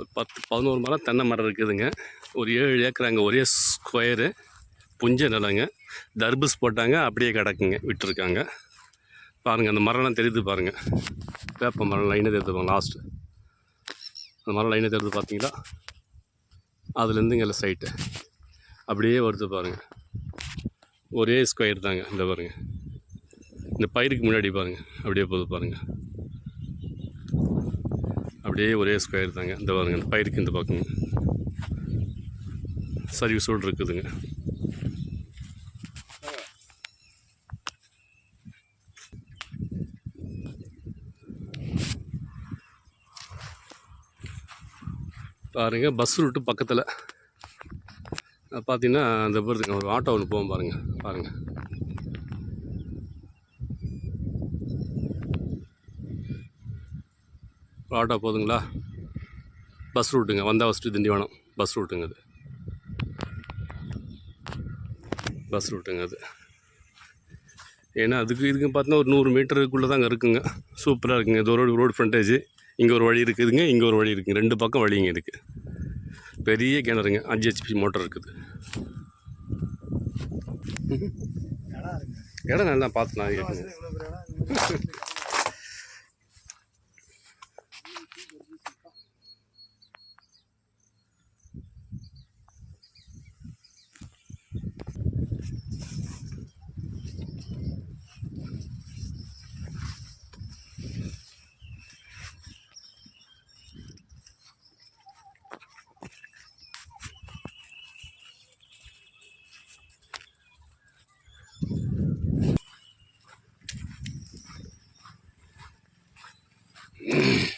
ஒரு பத்து பதினோரு மரம் தென்னை மரம் இருக்குதுங்க. ஒரு ஏழு ஏக்கர் அங்கே ஒரே ஸ்கொயரு புஞ்ச நிலங்க. தர்பூஸ் போட்டாங்க அப்படியே கிடக்குங்க விட்டுருக்காங்க. பாருங்கள் அந்த மரம்லாம் தெரியுது பாருங்கள் வேப்ப மரம் லைனாக தெரியுது பாருங்க லாஸ்ட்டு இந்த மரம் லைனை தெரியுது பார்த்தீங்களா? அதுலேருந்து இங்கே சைட்டு அப்படியே வருது பாருங்கள் ஒரே ஸ்கொயர் தாங்க இந்த பாருங்க. இந்த பயிருக்கு முன்னாடி பாருங்கள் அப்படியே போகுது பாருங்கள் அப்படியே ஒரே ஸ்கொயர் தாங்க. இந்த பாருங்கள் இந்த பயிருக்கு இந்த பக்கங்க சர்வீஸோடு இருக்குதுங்க. பாருங்க பஸ் ரூட்டு பக்கத்தில். பார்த்தீங்கன்னா அந்த போகிறதுக்கு ஒரு ஆட்டோ ஒன்று போகும் பாருங்கள் பாருங்கள் ஒரு ஆட்டோ போதுங்களா? பஸ் ரூட்டுங்க வந்தா ஃபஸ்ட்டு திண்டிவனம் பஸ் ரூட்டுங்க அது. பஸ் ரூட்டுங்க அது. ஏன்னா அதுக்கு இதுக்கு பார்த்தீங்கன்னா ஒரு நூறு மீட்டருக்குள்ளே தாங்க இருக்குங்க. சூப்பராக இருக்குங்க இது ரோடு ரோடு ஃப்ரண்டேஜ் இங்கே ஒரு வழி இருக்குதுங்க இங்கே ஒரு வழி இருக்குங்க. ரெண்டு பக்கம் வழிங்க இருக்குது பெரிய கிணறுங்க அஞ்சு ஹெச்பி மோட்டர் இருக்குது. இடம் நல்லா பார்த்து நான்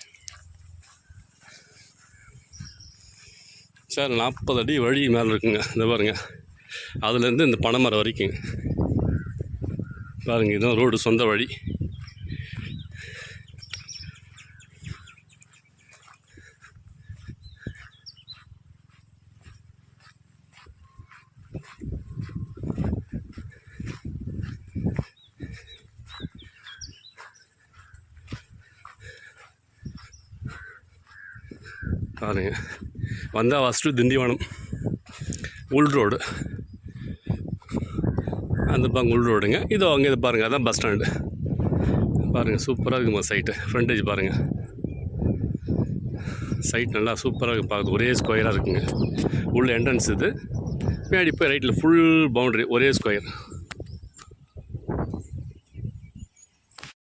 சார் நாற்பது அடி வழி மேலே இருக்குங்க. இந்த பாருங்கள் அதுலேருந்து இந்த பனைமரம் வரைக்கும் பாருங்கள் இதுதான் ரோடு சொந்த வழி. பாருங்க. வந்தால் ஃபஸ்ட்டு திண்டிவனம். உள் ரோடு அந்த பக்கம் உள் ரோடுங்க இதோ அங்கே இது பாருங்கள் அதான் பஸ் ஸ்டாண்டு பாருங்கள் சூப்பராக இருக்குமா சைட்டு ஃப்ரண்டேஜ் பாருங்கள் சைட் நல்லா சூப்பராக இருக்கும் பார்க்குறது ஒரே ஸ்கொயராக இருக்குங்க. உள்ள என்ட்ரன்ஸ் இது. பின்னாடி போய் ரைட்டில் ஃபுல் பவுண்ட்ரி ஒரே ஸ்கொயர்